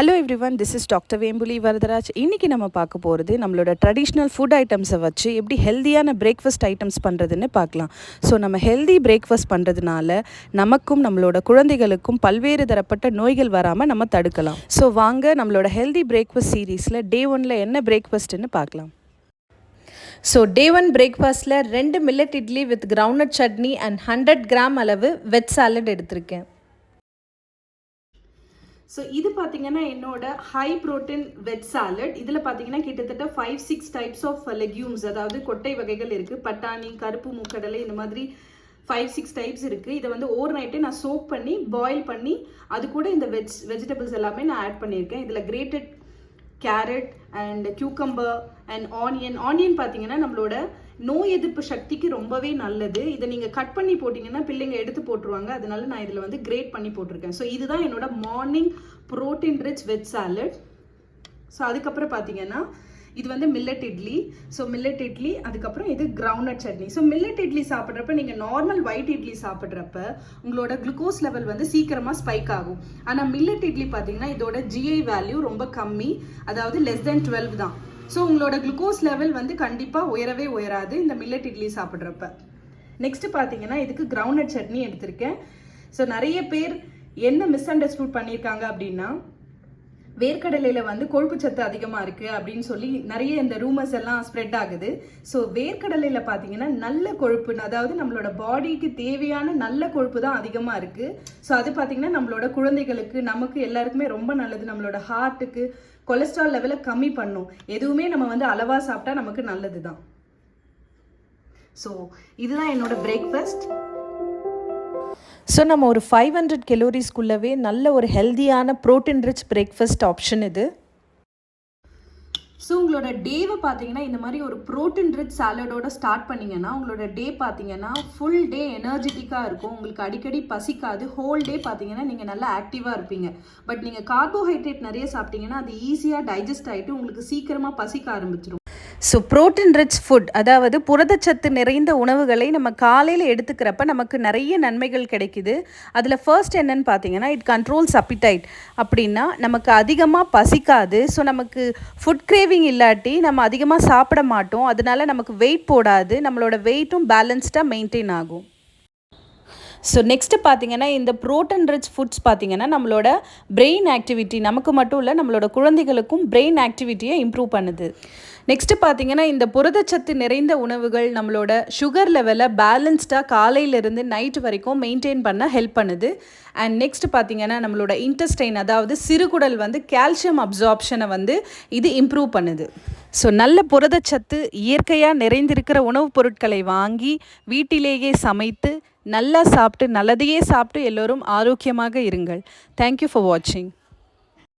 Hello everyone this is doctor Vembuli Varadaraj இன்றைக்கி நம்ம பார்க்க போகிறது நம்மளோட ட்ரெடிஷ்னல் ஃபுட் ஐட்டம்ஸை வச்சு எப்படி ஹெல்த்தியான பிரேக்ஃபாஸ்ட் ஐட்டம்ஸ் பண்ணுறதுன்னு பார்க்கலாம். ஸோ நம்ம ஹெல்தி பிரேக்ஃபாஸ்ட் பண்ணுறதுனால நமக்கும் நம்மளோட குழந்தைகளுக்கும் பல்வேறு தரப்பட்ட நோய்கள் வராமல் நம்ம தடுக்கலாம். ஸோ வாங்க நம்மளோட ஹெல்தி பிரேக்ஃபாஸ்ட் சீரீஸில் டே ஒனில் என்ன பிரேக்ஃபாஸ்ட்டுன்னு பார்க்கலாம். ஸோ டே ஒன் பிரேக்ஃபாஸ்ட்டில் ரெண்டு millet idli with ground chutney and hundred gram அளவு வெஜ் சாலட் எடுத்திருக்கேன். ஸோ இது பார்த்தீங்கன்னா என்னோட ஹை ப்ரோட்டீன் வெஜ் சாலட் இதில் பார்த்தீங்கன்னா கிட்டத்தட்ட five six types of legumes அதாவது கொட்டை வகைகள் இருக்குது பட்டாணி கருப்பு மூக்கடலை இந்த மாதிரி ஃபைவ் சிக்ஸ் டைப்ஸ் இருக்குது இதை வந்து ஓவர் நைட்டே நான் சோப் பண்ணி பாயில் பண்ணி அது கூட இந்த வெஜ் வெஜிடபிள்ஸ் எல்லாமே நான் ஆட் பண்ணியிருக்கேன். இதில் grated carrot and cucumber and onion onion பார்த்தீங்கன்னா நம்மளோட நோய் எதிர்ப்பு சக்திக்கு ரொம்பவே நல்லது. இதை நீங்கள் கட் பண்ணி போட்டிங்கன்னா பிள்ளைங்க எடுத்து போட்டுருவாங்க. அதனால நான் இதில் வந்து கிரேட் பண்ணி போட்டிருக்கேன். ஸோ இதுதான் என்னோட morning protein rich veg salad so அதுக்கப்புறம் பார்த்தீங்கன்னா இது வந்து millet idli. So millet idli அதுக்கப்புறம் இது ground chutney. So millet idli சாப்பிட்றப்ப நீங்கள் நார்மல் ஒயிட் இட்லி சாப்பிட்றப்ப உங்களோட குளுக்கோஸ் லெவல் வந்து சீக்கிரமாக ஸ்பைக் ஆகும். ஆனால் மில்லட் இட்லி பார்த்தீங்கன்னா இதோட ஜிஐ வேல்யூ ரொம்ப கம்மி. அதாவது லெஸ் தென் டுவெல் தான். ஸோ உங்களோட குளுக்கோஸ் லெவல் வந்து கண்டிப்பாக உயரவே உயராது இந்த மில்லட் இட்லி சாப்பிட்றப்ப. நெக்ஸ்ட் பார்த்தீங்கன்னா இதுக்கு கிரவுண்ட் சட்னி எடுத்திருக்கேன். ஸோ நிறைய பேர் என்ன மிஸ் அண்டர்ஸ்டூட் பண்ணியிருக்காங்க அப்படின்னா வேர்க்கடலையில் வந்து கொழுப்பு சத்து அதிகமாக இருக்குது அப்படின்னு சொல்லி நிறைய இந்த ரூமர்ஸ் எல்லாம் ஸ்ப்ரெட் ஆகுது. ஸோ வேர்க்கடலையில் பார்த்தீங்கன்னா நல்ல கொழுப்பு அதாவது நம்மளோட பாடிக்கு தேவையான நல்ல கொழுப்பு தான் அதிகமாக இருக்குது ஸோ அது பார்த்தீங்கன்னா நம்மளோட குழந்தைகளுக்கு நமக்கு எல்லாருக்குமே ரொம்ப நல்லது. நம்மளோட ஹார்ட்டுக்கு கொலஸ்ட்ரால் லெவலை கம்மி பண்ணும். எதுவுமே நம்ம வந்து அளவாக சாப்பிட்டா நமக்கு நல்லது தான் ஸோ இதுதான் என்னோட பிரேக்ஃபாஸ்ட் ஸோ நம்ம ஒரு ஃபைவ் ஹண்ட்ரட் கெலோரிஸ்க்குள்ளவே நல்ல ஒரு ஹெல்த்தியான ப்ரோட்டீன் ரிச் பிரேக்ஃபாஸ்ட் ஆப்ஷன் இது. ஸோ உங்களோட டேவை பார்த்தீங்கன்னா இந்த மாதிரி ஒரு ப்ரோட்டீன் ரிச் சாலடோட ஸ்டார்ட் பண்ணிங்கன்னா உங்களோட டே பார்த்தீங்கன்னா ஃபுல் டே எனர்ஜெட்டிக்காக இருக்கும். உங்களுக்கு அடிக்கடி பசிக்காது. ஹோல் டே பார்த்தீங்கன்னா நீங்கள் நல்லா ஆக்டிவாக இருப்பீங்க. பட் நீங்கள் கார்போஹைட்ரேட் நிறைய சாப்பிட்டீங்கன்னா அது ஈஸியாக டைஜஸ்ட் ஆகிட்டு உங்களுக்கு சீக்கிரமாக பசிக்க ஆரம்பிச்சிடும் ஸோ ப்ரோட்டீன் ரிச் ஃபுட் அதாவது புரதச்சத்து நிறைந்த உணவுகளை நம்ம காலையில் எடுத்துக்கிறப்ப நமக்கு நிறைய நன்மைகள் கிடைக்குது. அதில் ஃபர்ஸ்ட் என்னன்னு பார்த்தீங்கன்னா இட் கண்ட்ரோல்ஸ் அப்பிடைட் அப்படின்னா நமக்கு அதிகமாக பசிக்காது. ஸோ நமக்கு ஃபுட் கிரேவிங் இல்லாட்டி நம்ம அதிகமாக சாப்பிட மாட்டோம். அதனால நமக்கு வெயிட் போடாது. நம்மளோட வெயிட்டும் பேலன்ஸ்டாக மெயின்டைன் ஆகும். ஸோ நெக்ஸ்ட்டு பார்த்தீங்கன்னா இந்த ப்ரோட்டன் ரிச் ஃபுட்ஸ் பார்த்தீங்கன்னா நம்மளோட பிரெயின் ஆக்டிவிட்டி நமக்கு மட்டும் இல்லை நம்மளோட குழந்தைகளுக்கும் பிரெயின் ஆக்டிவிட்டியை இம்ப்ரூவ் பண்ணுது. நெக்ஸ்ட்டு பார்த்தீங்கன்னா இந்த புரதச்சத்து நிறைந்த உணவுகள் நம்மளோட சுகர் லெவலை பேலன்ஸ்டாக காலையிலேருந்து நைட் வரைக்கும் மெயின்டைன் பண்ண ஹெல்ப் பண்ணுது. அண்ட் நெக்ஸ்ட் பார்த்தீங்கன்னா நம்மளோட இன்டெஸ்டைன் அதாவது சிறுகுடல் வந்து கால்சியம் அப்சார்ப்ஷனை வந்து இது இம்ப்ரூவ் பண்ணுது. ஸோ நல்ல புரதச்சத்து இயற்கையாக நிறைந்திருக்கிற உணவுப் பொருட்களை வாங்கி வீட்டிலேயே சமைத்து நல்லா சாப்பிட்டு நல்லதையே சாப்பிட்டு எல்லோரும் ஆரோக்கியமாக இருங்கள். தேங்க்யூ ஃபார் வாட்சிங்